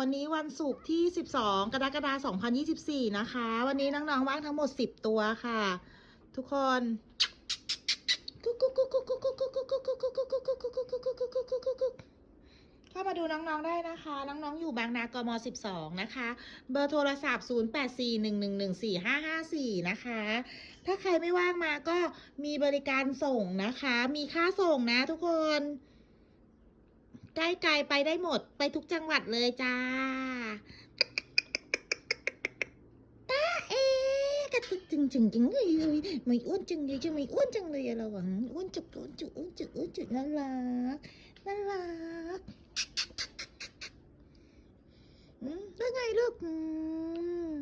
วันนี้วันศุกร์ที่ 12 กรกฎาคม 2024 นะคะ วันนี้น้องๆว่างทั้งหมด 10 ตัวค่ะ ทุกคนเข้ามาดูน้องๆได้นะคะ น้องๆอยู่บางนากม 12 นะคะ เบอร์โทรศัพท์ 0841114554 นะคะ ถ้าใครไม่ว่างมาก็มีบริการส่งนะคะ มีค่าส่งนะทุกคน ใกล้ไกลไปได้หมดไปทุกจังหวัดเลยจ้าตาเอกระตุกจริงจริงจริงเลยไม่อ้วนจังเลยจะไม่อ้วนจังเลยเราหวังอ้วนจุกอ้วนจุกอ้วนจุกอ้วนจุกน่ารักน่ารักอืมแล้วไงลูกอืม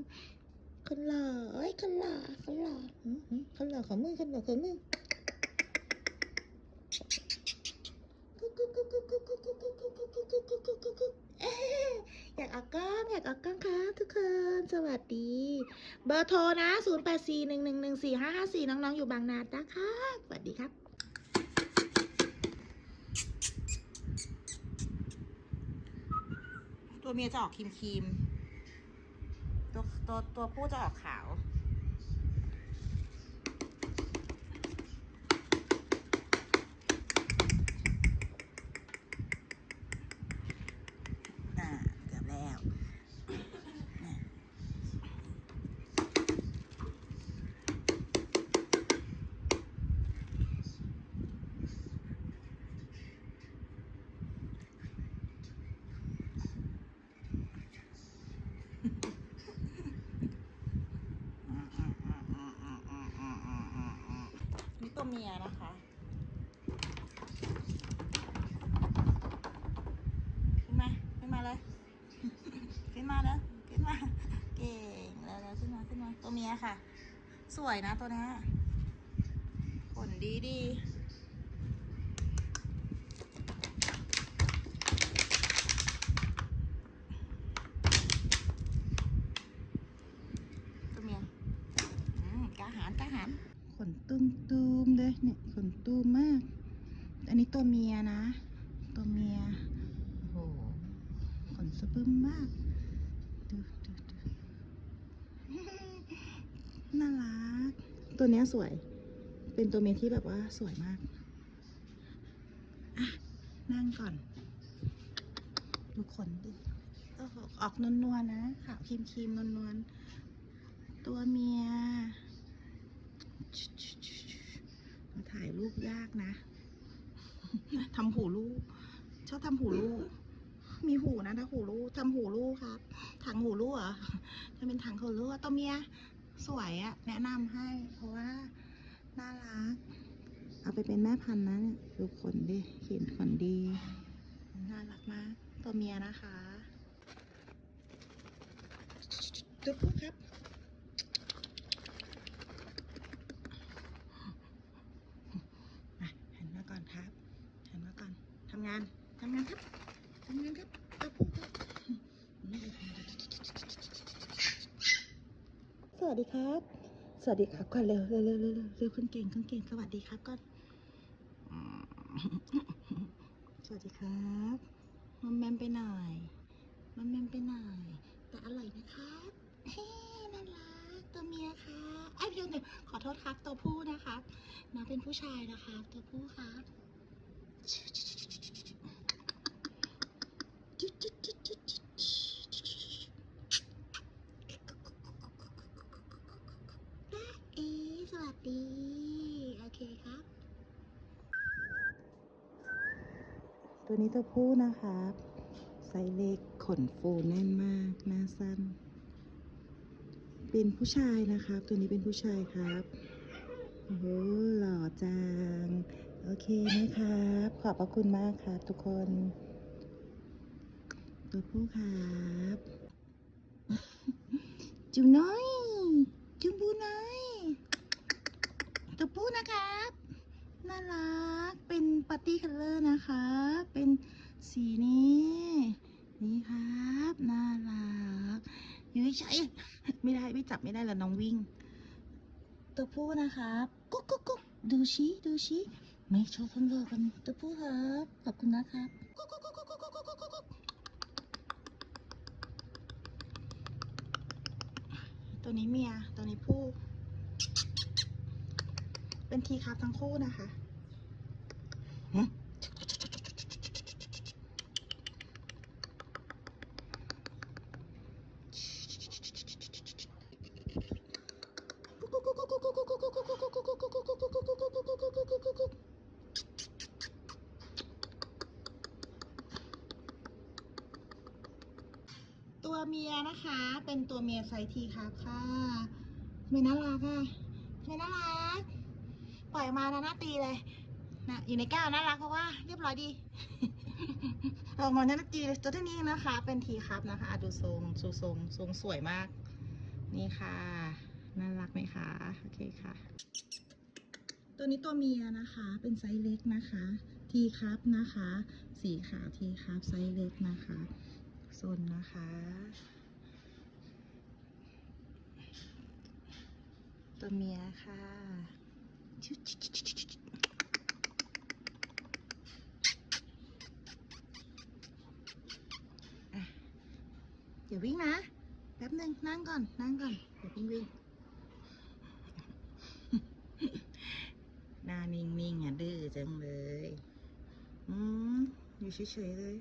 คนหล่อเอ้ยคนหล่อคนหล่ออืมอืมคนหล่อขอมือคนหล่อขอมือ เอ๊ะอยา กออกกล้องอยากออกกล้องค่ะทุกคน สวัสดี เบอร์โทรนะ 0 8 4 1 1 1 4 5 5 4 น้อง ๆ อยู่บางนาตะค่ะ สวัสดีครับตัวเมียจะออกครีมครีมๆตัวตัวตัวผู้จะออกขาว อ่าเกือบแล้วอะนี่ตัว เมียนะคะ ขึ้นมา ขึ้นมาเลย ขึ้นมาเลยขึ้นมา เก่งแล้วแล้วขึ้นมาขึ้นมาตัวเมียค่ะ สวยนะตัวเนี้ยขนดีดีตัวเมียอืมกล้าหารกล้าหาร ขนตุ้มตูมๆเลยเนี่ยขนตูมมาก อันนี้ตัวเมียนะ ตัวเมีย โอ้โห ขนสะบึมมาก ดูดูดูน่ารัก ตัวเนี้ยสวย เป็นตัวเมียที่แบบว่าสวยมาก อะ นั่งก่อน ดูขนดิออกนวลๆนนะขาวครีมครีมๆนวลๆ ตัวเมีย ถ่ายรูปยากนะทำหูลูก ชอบทำหูลูก มีหูนะถ้าหูลูกทำหูลูกครับถังหูลูกเหรอถ้าเป็นถังหูลูกตัวเมียสวยอะแนะนำให้ เพราะว่าน่ารัก เอาไปเป็นแม่พันธุ์นะเนี่ยดูขนดิเขียนขนดีน่ารักมาก ตัวเมียนะคะตัวผู้ครับ มาหันมาก่อนครับหันมาก่อนทำงานทำงานครับทำงานครับตัวผู้ครับส วัสดีครับ สวัสดีครับก่อนเร็วเร็วเร็วเร็วเร็วเร็วคนเก่งคนเก่งสวัสดีครับก่อนสวัสดีครับมัมแมมไปหน่อยมัมแมมไปหน่อยแต่อร่อยนะครับเฮ้น่ารักตัวเมียค่ะไอ้เดี๋ยวหนึ่งขอโทษครับตัวผู้นะครับน้องเป็นผู้ชายนะคะตัวผู้ครับเอ๊ะ สวัสดี โอเคครับ ตัวนี้ตัวผู้นะครับไซส์เล็กขนฟูแน่นมาก หน้าสั้น เป็นผู้ชายนะครับ ตัวนี้เป็นผู้ชายครับโอ้โหหล่อจัง โอเคนะครับ ขอบพระคุณมากครับทุกคน ตัวผู้ครับจูน้อยจูบูน้อย ตัวผู้นะครับน่ารัก เป็นปาร์ตี้คัลเลอร์นะคะ เป็นสีนี้ นี่ครับน่ารักยุ้ยใช่ไม่ได้ไม่จับไม่ได้แล้วน้องวิ่ง ตัวผู้นะครับกุ๊กกุ๊กกุ๊กดูชี้ดูชี้ไม่ชอบคนเลิกกันตัวผู้ครับขอบคุณนะครับกุ๊กกุ๊กกุ๊กกุ๊กกุ๊กกุ๊กกุ๊กกุ๊กตัวนี้เมียตัวนี้ผู้ เป็นทีครับทั้งคู่นะคะหึตัวเมียนะคะ เป็นตัวเมียไซส์ทีครับค่ะไม่น่ารักอะไม่น่ารัก ปล่อยมานะหน้าตีเลยนะอยู่ในแก้วน่ารักเพราะว่าเรียบร้อยดีออกมาหน้าตีเลยตัวเท่านี้นะคะ เป็นทีครับนะคะดูทรงดูทรงทรงสวยมาก นี่ค่ะน่ารักไหมคะโอเคค่ะ ตัวนี้ตัวเมียนะคะ เป็นไซส์เล็กนะคะทีครับนะคะ สีขาวทีครับไซส์เล็กนะคะโซนนะคะตัวเมียค่ะ อย่าวิ่งนะ แป๊บหนึ่งนั่งก่อน นั่งก่อนอย่าเพิ่งวิ่งหน้านิ่งๆอะดื้อจังเลย อืมอยู่เฉยๆเลย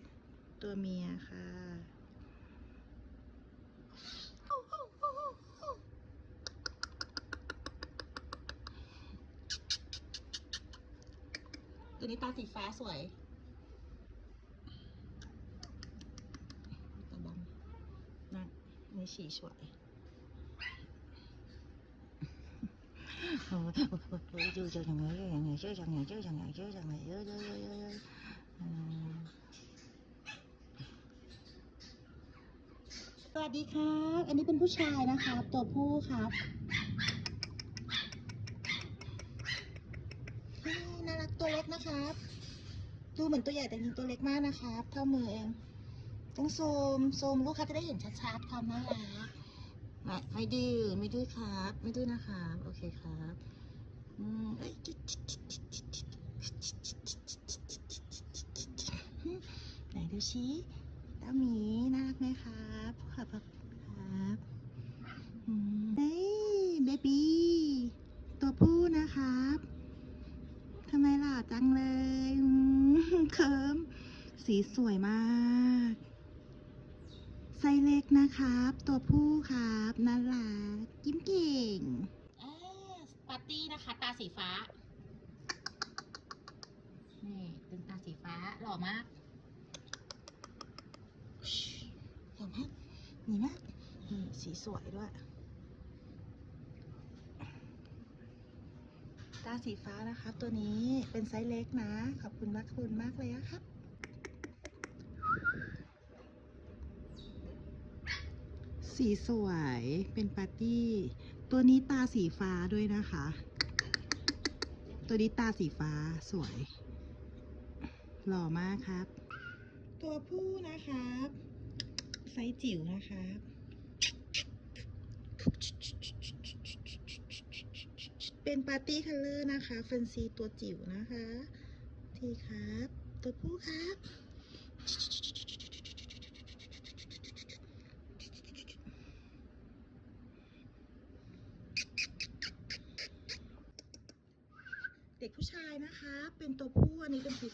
ตัวเมียค่ะ ตัวนี้ตาสีฟ้าสวยตาดำนั่นนี่ฉี่สวยโอ้โหดูจังเลยอย่างเงี้ยเชื่อจังเลยเชื่อจังเลยเชื่อจังเลยเยอะเยอะเยอะเยอะเยอะอืมสวัสดีครับ อันนี้เป็นผู้ชายนะครับ ตัวผู้ครับเฮ้ยน่ารักตัวเล็กนะครับ ดูเหมือนตัวใหญ่แต่จริงตัวเล็กมากนะครับเท่ามือเอง ต้องซูมซูมลูกค้าจะได้เห็นชัดๆความน่ารักไม่ไม่ดื้อไม่ดื้อครับ ไม่ดื้อนะครับ โอเคครับอืมไหนดูชี้ต้าหมีน่ารักไหมครับขอบคุณครับอืมเฮ้ยเบบี้ตัวผู้นะครับทำไมหล่อจังเลยอืมเคิม สีสวยมาก ไซส์เล็กนะครับ ตัวผู้ครับน่ารักยิ้มเก่งปาร์ตี้นะคะ ตาสีฟ้า นี่เป็นตาสีฟ้าหล่อมากหล่อมากนี่มากนี่สีสวยด้วย ตาสีฟ้านะครับตัวนี้เป็นไซส์เล็กนะ ขอบคุณมากคุณมากเลยนะครับ สีสวยเป็นปาร์ตี้ ตัวนี้ตาสีฟ้าด้วยนะคะ ตัวนี้ตาสีฟ้าสวย หล่อมากครับ ตัวผู้นะครับ ไซส์จิ๋วนะครับเป็นปาร์ตี้คัลเลอร์นะคะแฟนซีตัวจิ๋วนะคะ ทีครับ ตัวผู้ครับ เด็กผู้ชายนะคะ เป็นตัวผู้อันนี้เป็น